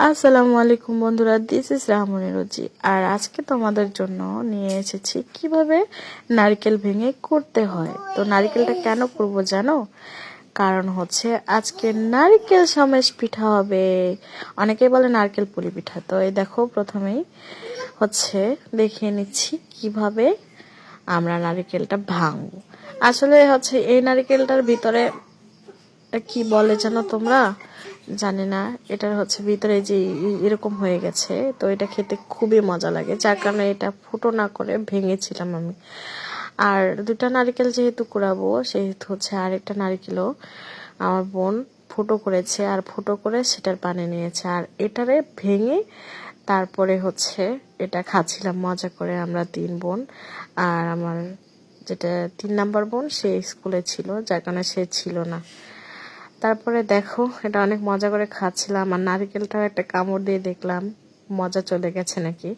আসসালামু আলাইকুম বন্ধুরা দিস ইস রাহমনি রুজি আর আজকে তোমাদের জন্য নিয়ে এসেছি কীভাবে নারকেল ভেঙে করতে হয়। তো নারকেলটা কেন করব জানো? কারণ হচ্ছে আজকে নারকেল সমেশ পিঠা হবে। অনেকে বলে নারকেল পুলি পিঠা। তো এই দেখো, প্রথমেই হচ্ছে দেখিয়ে নিচ্ছি কীভাবে আমরা নারকেলটা ভাঙবো। আসলে হচ্ছে এই নারকেলটার ভিতরে কি বলে জানো তোমরা? জানি না, এটার হচ্ছে ভিতরে যে এরকম হয়ে গেছে, তো এটা খেতে খুবই মজা লাগে। যার কারণে এটা ফুটো না করে ভেঙেছিলাম আমি। আর দুটা নারকেল যেহেতু কুড়াবো, সেহেতু হচ্ছে আরেকটা নারকেলও আমার বোন ফুটো করেছে, আর ফুটো করে সেটার পানি নিয়েছে। আর এটারে ভেঙে তারপরে হচ্ছে এটা খাচ্ছিলাম মজা করে আমরা তিন বোন। আর আমার যেটা তিন নাম্বার বোন, সে স্কুলে ছিল, যার কারণে সে ছিল না। তারপরে দেখো, এটা অনেক মজা করে খাচ্ছিলাম আর নারকেলটাও একটা কামড় দিয়ে দেখলাম। মজা চলে গেছে নাকি?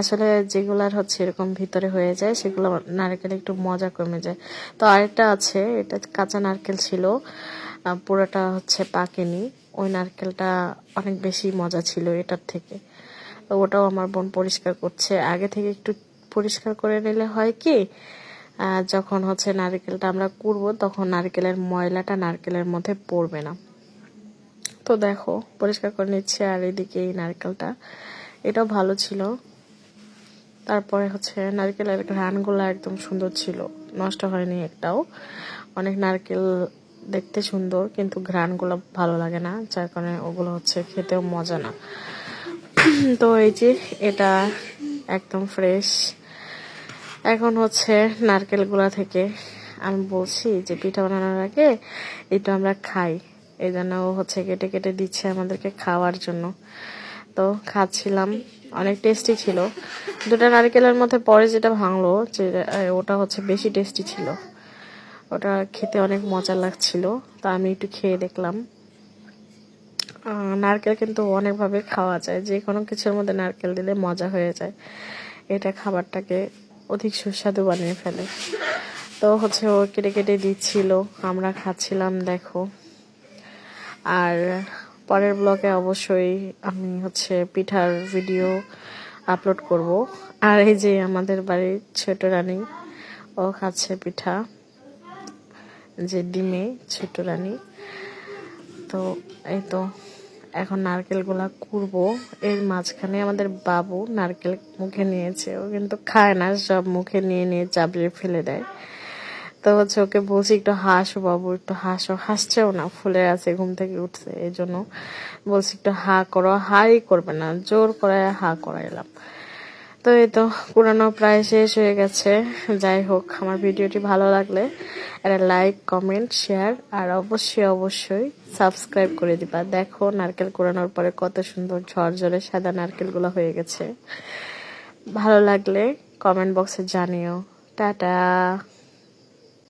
আসলে যেগুলার হচ্ছে এরকম ভিতরে হয়ে যায়, সেগুলো নারকেল একটু মজা কমে যায়। তো আরেকটা আছে, এটা কাঁচা নারকেল ছিল পুরোটা হচ্ছে পাকেনি। ওই নারকেলটা অনেক বেশি মজা ছিল এটার থেকে। তো ওটাও আমার বোন পরিষ্কার করছে। আগে থেকে একটু পরিষ্কার করে নিলে হয় কি যখন হচ্ছে নারকেলটা আমরা কুড়বো, তখন নারকেলের ময়লাটা নারকেলের মধ্যে পড়বে না। তো দেখো, পরিষ্কার করে নিচ্ছে আর এদিকে এই নারকেলটা। এটাও ভালো ছিল। তারপরে হচ্ছে নারকেলের ঘ্রাণগুলো একদম সুন্দর ছিল। নষ্ট হয়নি একটাও। অনেক নারকেল দেখতে সুন্দর, কিন্তু ঘ্রাণগুলো ভালো লাগে না, যার কারণে ওগুলো হচ্ছে খেতেও মজা না। তো এই যে, এটা একদম ফ্রেশ এখন হচ্ছে নারকেল নারকেলগুলা থেকে আমি বলছি যে পিঠা বানানোর আগে এটা আমরা খাই। এই জন্য ও হচ্ছে কেটে কেটে দিচ্ছে আমাদেরকে খাওয়ার জন্য। তো খাচ্ছিলাম, অনেক টেস্টি ছিল। দুটা নারকেলের মধ্যে পরে যেটা ভাঙলো, যে ওটা হচ্ছে বেশি টেস্টি ছিল। ওটা খেতে অনেক মজা লাগছিল, তা আমি একটু খেয়ে দেখলাম। নারকেল কিন্তু অনেকভাবে খাওয়া যায়। যে কোনো কিছুর মধ্যে নারকেল দিলে মজা হয়ে যায়। এটা খাবারটাকে অধিক সুস্বাদু বানিয়ে ফেলে। তো হচ্ছে ও কেটে কেটে দিচ্ছিল, আমরা খাচ্ছিলাম, দেখো। আর পরের ব্লগে অবশ্যই আমি হচ্ছে পিঠার ভিডিও আপলোড করব। আর এই যে আমাদের বাড়ির ছোট রানী, ও খাচ্ছে পিঠা। যে ডিমে ছোট রানী। তো এই তো এখন নারকেলগুলা কুড়বো। এর মাঝখানে আমাদের বাবু নারকেল মুখে নিয়েছে। ও কিন্তু খায় না, সব মুখে নিয়ে নিয়ে চাবড়িয়ে ফেলে দেয়। তো হচ্ছে ওকে বলছি, একটু হাসো বাবু, একটু হাসো। হাসছেও না, ফুলে আছে, ঘুম থেকে উঠছে। এই জন্য বলছি, একটু হা করো। হাই করবে না, জোর করে হা করাইলাম। তো এই তো, পুরানো প্রায় শেষ হয়ে গেছে। যাই হোক, আমার ভিডিওটি ভালো লাগলে একটা লাইক, কমেন্ট, শেয়ার, আর অবশ্যই অবশ্যই সাবস্ক্রাইব করে দিবা। দেখো নারকেল কুড়ানোর পরে কত সুন্দর ঝরঝরে সাদা নারকেলগুলো হয়ে গেছে। ভালো লাগলে কমেন্ট বক্সে জানিও। টাটা।